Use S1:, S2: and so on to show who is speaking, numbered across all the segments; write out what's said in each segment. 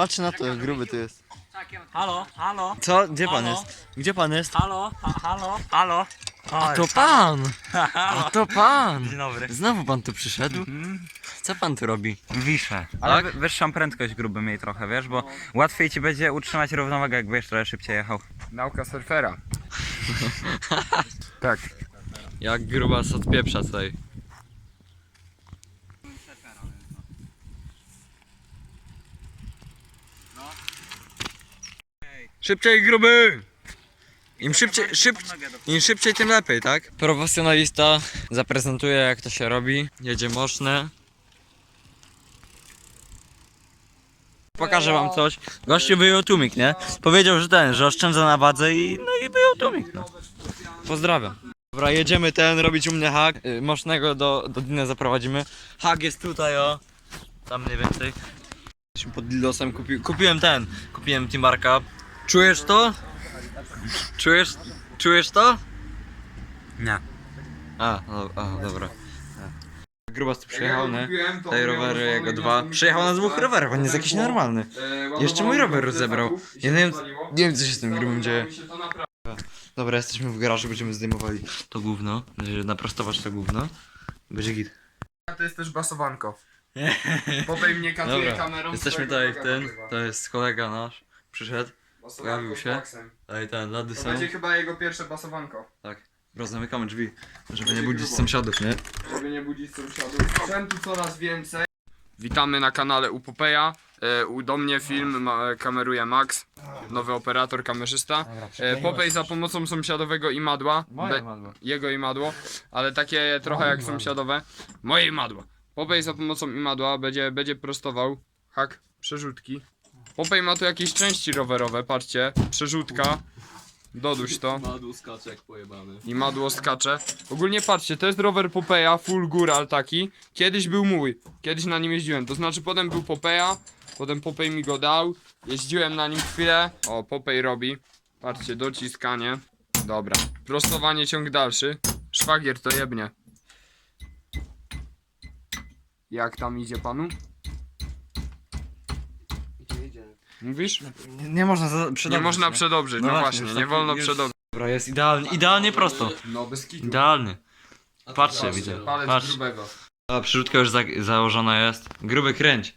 S1: Patrz na to, jak gruby to jest.
S2: Halo, halo,
S1: Co? Gdzie pan
S2: Halo?
S1: jest? Gdzie pan jest?
S2: halo, ha, halo, halo.
S1: A to pan! A to pan!
S2: Dzień dobry.
S1: Znowu pan tu przyszedł? Co pan tu robi?
S3: Wiszę. Ale
S1: Tak?
S3: wy- wyższą prędkość gruby miej trochę, wiesz, bo łatwiej ci będzie utrzymać równowagę, jak będziesz trochę szybciej jechał.
S4: Nauka surfera. tak.
S1: Jak grubas od pieprza tutaj. Szybciej gruby! Im szybciej, szyb, im szybciej tym lepiej, tak? Profesjonalista zaprezentuje jak to się robi. Jedzie moczne. Pokażę wam coś. Gościu wyjął tłumik, nie? Powiedział, że ten, że oszczędza na wadze i no i wyjął tłumik, no. Pozdrawiam. Dobra, jedziemy ten robić u mnie hak. Y, Mocznego do, do Dina zaprowadzimy. Hak jest tutaj, o. Tam mniej więcej. Jesteśmy pod Dildosem, kupi, kupiłem ten. Kupiłem Timarka. Czujesz to? Czujesz, czujesz to?
S3: Nie.
S1: A, no, a dobra. Grubas tu przyjechał, nie? Tutaj rowery, jego dwa. Przyjechał na dwóch rowerach, on jest jakiś normalny. Jeszcze mój rower rozebrał. Ja nie wiem, nie wiem co się z tym grubym dzieje. Dobra, jesteśmy w garażu, będziemy zdejmowali to gówno, żeby naprostować to gówno. Będzie git.
S4: To jest też basowanko. Popej mnie katuje
S1: Dobra,
S4: kamerą.
S1: Jesteśmy tutaj,
S4: koga
S1: ten, to jest kolega nasz, przyszedł,
S4: Basowanko
S1: pojawił się. tutaj ten, lody
S4: To
S1: są.
S4: będzie chyba jego pierwsze basowanko.
S1: Rozamykamy drzwi, żeby nie
S4: Będzie
S1: budzić
S4: grubo.
S1: sąsiadów, nie?
S4: Żeby nie budzić sąsiadów. Sprzętu coraz więcej. Witamy na kanale u Popeja. E, u do mnie film ma, kameruje Max, nowy operator, kamerzysta. E, Popej za pomocą sąsiadowego imadła. Be-
S1: madło.
S4: jego imadło, ale takie trochę jak sąsiadowe. Moje imadło. Popej za pomocą imadła będzie, będzie prostował hak przerzutki. Popej ma tu jakieś części rowerowe, patrzcie. Przerzutka. Doduś to.
S1: Madło skacze jak pojebany.
S4: I madło skacze. Ogólnie patrzcie, to jest rower Popeja, full góral taki. Kiedyś był mój, kiedyś na nim jeździłem. To znaczy potem był Popeja, potem Popej mi go dał. Jeździłem na nim chwilę. O, Popej robi. Patrzcie, dociskanie. Dobra. Prostowanie, ciąg dalszy. Szwagier to jebnie. Jak tam idzie panu? Mówisz?
S1: Nie, nie można za,
S4: Nie można przedobrzyć,
S1: No
S4: no,
S1: właśnie,
S4: właśnie,
S1: już
S4: nie
S1: taki
S4: wolno
S1: już-
S4: przedobrzyć.
S1: Dobra, jest idealnie, idealnie prosto.
S4: No bez kitu.
S1: Idealny. Patrzcie, widzę.
S4: Palec
S1: Patrz.
S4: grubego.
S1: A przerzutka już za, założona jest. Gruby kręć.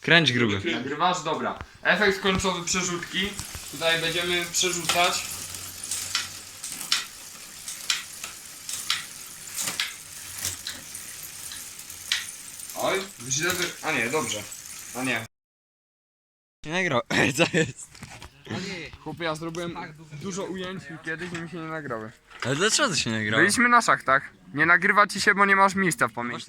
S1: Kręć gruby.
S4: Nagrywasz? Dobra. Efekt końcowy przerzutki. Tutaj będziemy przerzucać. Oj, źle wy... A nie, dobrze. A nie.
S1: Nie nagrał. Ej, co jest?
S4: Chłopie, ja zrobiłem dużo ujęć kiedyś i mi się nie nagrały.
S1: Ale dlaczego to się nie nagrało?
S4: Byliśmy na szachtach. Nie nagrywa ci się, bo nie masz miejsca w pamięci.